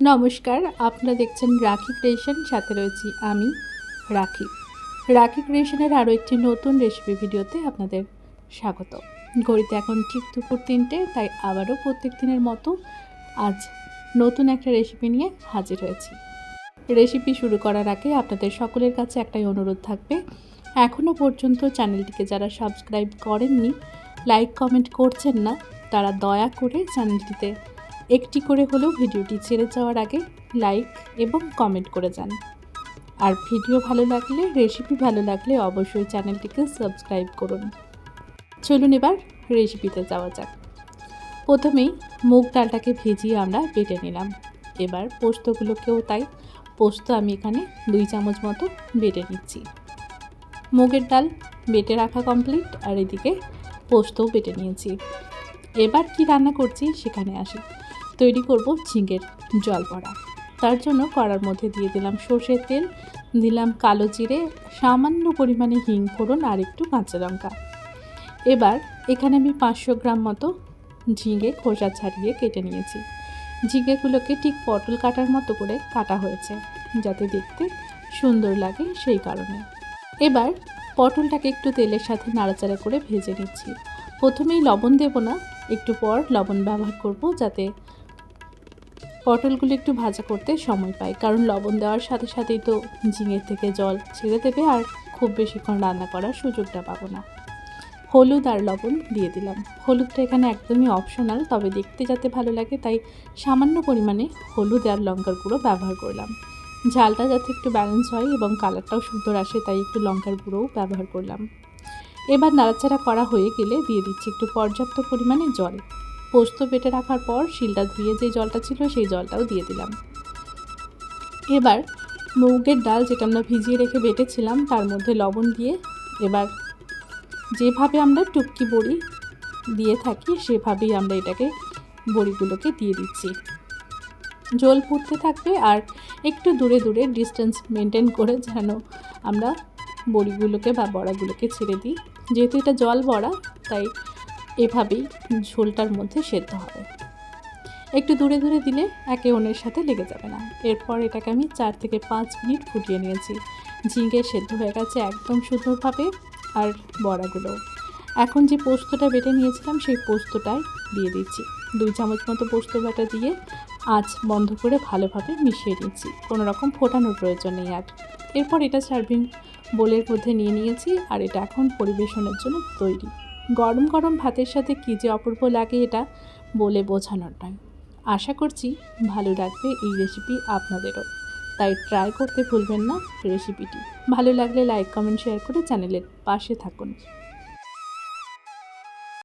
নমস্কার, আপনারা দেখছেন রাখি ক্রিয়েশন, সাথে রয়েছি আমি, রাখি। রাখি ক্রিয়েশনের আরও একটি নতুন রেসিপি ভিডিওতে আপনাদের স্বাগত। ঘড়িতে এখন ঠিক দুপুর তিনটে, তাই আবারও প্রত্যেক দিনের মতো আজ নতুন একটা রেসিপি নিয়ে হাজির হয়েছি। রেসিপি শুরু করার আগে আপনাদের সকলের কাছে একটাই অনুরোধ থাকবে, এখনও পর্যন্ত চ্যানেলটিকে যারা সাবস্ক্রাইব করেননি লাইক কমেন্ট করছেন না, তারা দয়া করে চ্যানেলটিতে একটি করে হলেও ভিডিওটি ছেড়ে যাওয়ার আগে লাইক এবং কমেন্ট করে যান। আর ভিডিও ভালো লাগলে, রেসিপি ভালো লাগলে অবশ্যই চ্যানেলটিকে সাবস্ক্রাইব করুন। চলুন এবার রেসিপিতে যাওয়া যাক। প্রথমেই মুগ ডালটাকে ভেজিয়ে আমরা বেটে নিলাম। এবার পোস্তগুলোকেও তাই, পোস্ত আমি এখানে দুই চামচ মতো বেটে নিচ্ছি। মুগের ডাল বেটে রাখা কমপ্লিট আর এদিকে পোস্তও বেটে নিয়েছি। এবার কি রান্না করছি সেখানে আসি। তৈরি করব ঝিঙের জল বড়া। তার জন্য কড়ার মধ্যে দিয়ে দিলাম সর্ষের তেল, দিলাম কালো জিরে, সামান্য পরিমাণে হিং ফোড়ন আর একটু কাঁচা লঙ্কা। এবার এখানে আমি পাঁচশো গ্রাম মতো ঝিঙে খোসা ছাড়িয়ে কেটে নিয়েছি। ঝিঙেগুলোকে ঠিক পটল কাটার মতো করে কাটা হয়েছে, যাতে দেখতে সুন্দর লাগে সেই কারণে। এবার পটলটাকে একটু তেলের সাথে নাড়াচাড়া করে ভেজে নিচ্ছি। প্রথমেই লবণ দেব না, একটু পর লবণ ব্যবহার করব যাতে পটলগুলো একটু ভাজা করতে সময় পাই, কারণ লবণ দেওয়ার সাথে সাথেই তো ঝিঙের থেকে জল ছেড়ে দেবে আর খুব বেশিক্ষণ রান্না করার সুযোগটা পাবো না। হলুদ আর লবণ দিয়ে দিলাম। হলুদটা এখানে একদমই অপশনাল তবে দেখতে যাতে ভালো লাগে তাই সামান্য পরিমাণে হলুদ আর লঙ্কার গুঁড়ো ব্যবহার করলাম। ঝালটা যাতে একটু ব্যালেন্স হয় এবং কালারটাও সুন্দর আসে তাই একটু লঙ্কার গুঁড়োও ব্যবহার করলাম। এবার নাড়াচাড়া করা হয়ে গেলে দিয়ে দিচ্ছি একটু পর্যাপ্ত পরিমাণে জল। পোস্ত বেটে রাখার পর শিলটা ধুয়ে যে জলটা ছিল সেই জলটাও দিয়ে দিলাম। এবার মুগের ডাল যেটা আমরা ভিজিয়ে রেখে বেটেছিলাম, তার মধ্যে লবণ দিয়ে এবার যেভাবে আমরা টুটকি বড়ি দিয়ে থাকি, সেভাবেই আমরা এটাকে বড়িগুলোকে দিয়ে দিচ্ছি। জল ফুটতে থাকবে আর একটু দূরে দূরে ডিস্টেন্স মেনটেন করে যেন আমরা বড়িগুলোকে বা বড়াগুলোকে ছেড়ে দিই। যেহেতু এটা জল বড়া, তাই এভাবেই ঝোলটার মধ্যে সেদ্ধ হবে। একটু দূরে দূরে দিলে একে অন্যের সাথে লেগে যাবে না। এরপর এটাকে আমি চার থেকে পাঁচ মিনিট ফুটিয়ে নিয়েছি। ঝিঙে সেদ্ধ হয়ে গেছে একদম সুন্দরভাবে আর বড়াগুলো। এখন যে পোস্তটা বেটে নিয়েছিলাম সেই পোস্তটাই দিয়ে দিচ্ছি। দুই চামচ মতো পোস্ত বাটা দিয়ে আঁচ বন্ধ করে ভালোভাবে মিশিয়ে নিচ্ছি কোনো রকম ফোটানোর প্রয়োজন নেই আর। এরপর এটা সার্ভিং বোলের মধ্যে নিয়ে নিয়েছি আর এটা এখন পরিবেশনের জন্য তৈরি। গরম গরম ভাতের সাথে কী যে অপূর্ব লাগে এটা বলে বোঝানোর নয়। আশা করছি ভালো লাগবে এই রেসিপি আপনাদেরও। তাই ট্রাই করতে ভুলবেন না রেসিপিটি ভালো লাগলে লাইক কমেন্ট শেয়ার করে চ্যানেলের পাশে থাকুন।